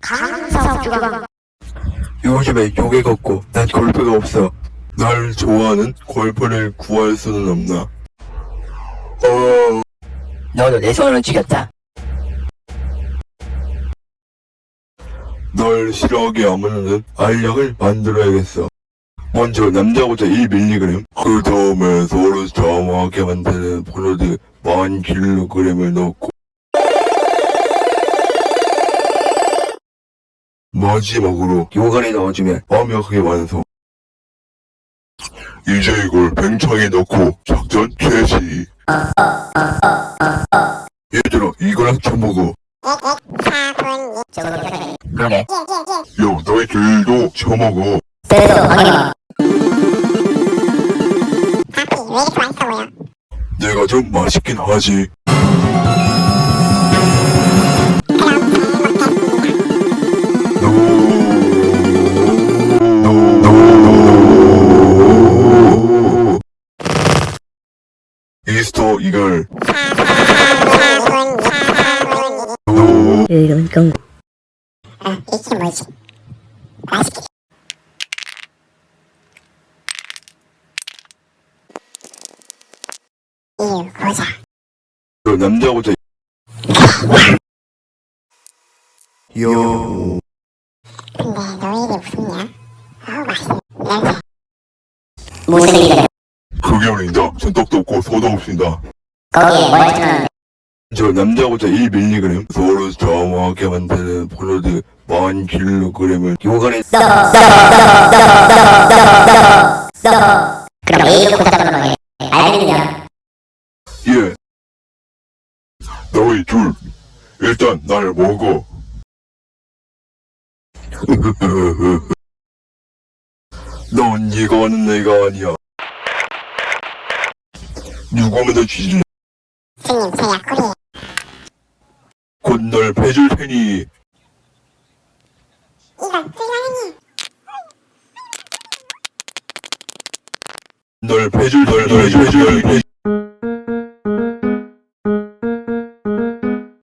강사 주강 요즘에 요괴가 없고 난 골프가 없어. 날 좋아하는 골프를 구할 수는 없나? 어... 너도 내 손을 죽였다. 널 싫어하게 하면은 알약을 만들어야겠어. 먼저 남자고자 1mg, 그 다음에 서로 정하게 만드는 포로드 1000kg을 넣고 마지막으로 요간에 넣어주면 완벽하게 완성. 이제 이걸 뱅창에 넣고 작전 개시. 얘들아 이거랑 처먹어. 그러게. 야 너희들도 처먹어. 때려, 방해마. 내가 좀 맛있긴 하지. 이걸. 노. 이런 경 이게 뭐지 맛있게 이유 보자 그 남자 고자 요. 근데 너희들 무슨 냐 아우 맛있네. 냄새 못생기 아니다. 전떡도 없고 소도 없습니다. 거기에 뭘 주는 저 남자고자 1mg 서로 정하게 만드는 포로드 1000kg을 요간에 너, 너, 너, 너, 너, 너, 너. 그럼 A로 거에 알겠냐? 예. 너희 둘, 일단 날 먹어. 넌 이거 하는 애가 아니야. 너 쥐질, 스님 제 약골이에요 곧널 패줄 테니. 이건 찔러니 널 패줄, 널, 널 패줄, 패줄.